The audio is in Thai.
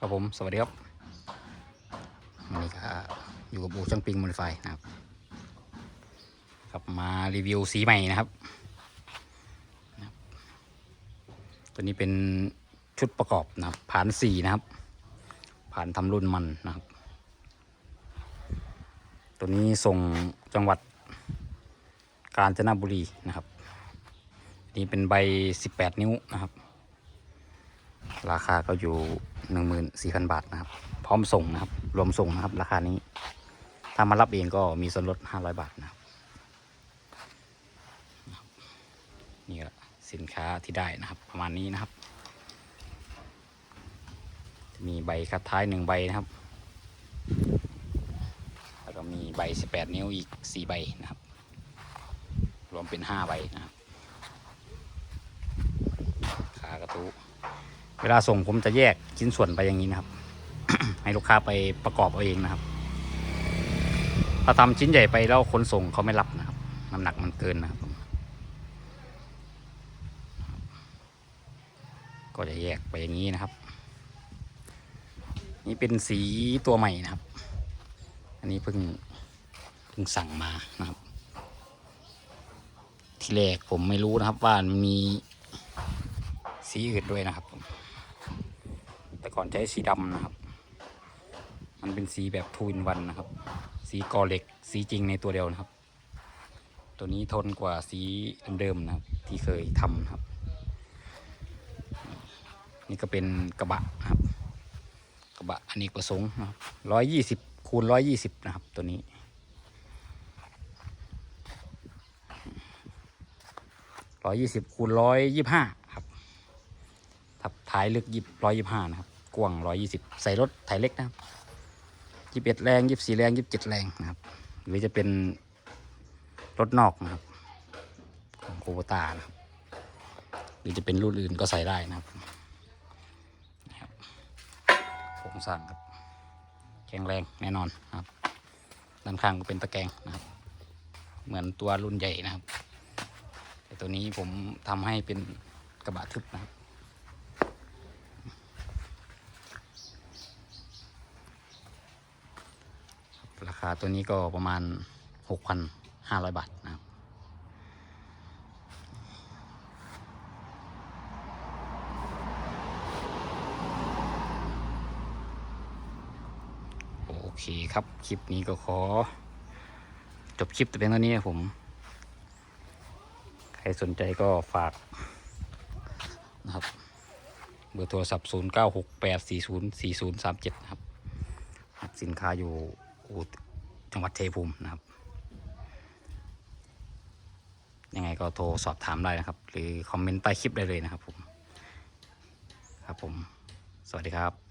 ครับผมสวัสดีครับวันนี้ก็อยู่กับบูช่างปิงมอดิฟายนะครับครับมารีวิวสีใหม่นะครับตัวนี้เป็นชุดประกอบนะครับ ผ่านสีนะครับ ผ่านทำรุ่นมันนะครับ ตัวนี้ส่งจังหวัดกาญจนบุรีนะครับ นี่เป็นใบ 18 นิ้วนะครับ ราคาก็อยู่ 14,000บาทนะครับ พร้อมส่งนะครับ รวมส่งนะครับ ราคานี้ ถ้ามารับเองก็มีส่วนลด500บาทนะครับ นี่ก็สินค้าที่ได้นะครับ ประมาณนี้นะครับ จะมีใบคัดท้ายหนึ่งใบนะครับ แล้วก็มีใบ18นิ้วอีก4ใบนะครับ รวมเป็น5ใบนะครับ ขากระตุเว ลาส่งผมจะแยกชิ้นส่วนไปอย่างนี้นะครับ ให้ลูกค้าไปประกอบเอาเองนะครับ ถ้าทำชิ้นใหญ่ไปแล้วคนส่งเขาไม่รับนะครับน้ำหนักมันเกินนะครับผมก็จะแยกไปอย่างนี้นะครับ นี่เป็นสีตัวใหม่นะครับ อันนี้เพิ่งเพิ่งสั่งมานะครับ ทีแรกผมไม่รู้นะครับว่ามันมีสีอื่นด้วยนะครับผม แต่ก่อนใช้สีดำนะครับ มันเป็นสีแบบทูนวันนะครับ สีกอเหล็กสีจริงในตัวเดียวนะครับ ตัวนี้ทนกว่าสีเดิมๆนะครับ ที่เคยทำนะครับ นี่ก็เป็นกระบะนะครับ กระบะอันนี้ประสงค์นะครับร้อยยี่สิบคูณร้อยยี่สิบนะครับ ตัวนี้ร้อยยี่สิบคูณร้อยยี่ห้า ครับท้ายลึกยิบร้อยยี่ห้านะครับกว้างร้อยยี่สิบใส่รถไถเล็กนะครับยี่สิบเอ็ดแรงยี่สิบสี่แรงยี่สิบเจ็ดแรงนะครับ หรือจะเป็นรถนอกนะครับ ของโคโบตานะครับ หรือจะเป็นรุ่นอื่นก็ใส่ได้นะครับโครงสร้างครับแข็งแรงแน่นอนนะครับ ด้านข้างก็เป็นตะแกรงนะครับ เหมือนตัวรุ่นใหญ่นะครับแต่ตัวนี้ผมทำให้เป็นกระบะทึบนะครับ ราคาตัวนี้ก็ประมาณ 6,500 บาทนะครับโอเคครับ คลิปนี้ก็ขอ จบคลิปแต่เพียงเท่านี้ครับผม ใครสนใจก็ฝากนะครับ เบอร์โทรศัพท์ 0 9 6 8 4 0 4 0 3 7 นะครับครับสินค้าอยู่ อู่จังหวัดเทภูมินะครับ ยังไงก็โทรสอบถามได้นะครับ หรือคอมเมนต์ใต้คลิปได้เลยนะครับผม ครับผม สวัสดีครับ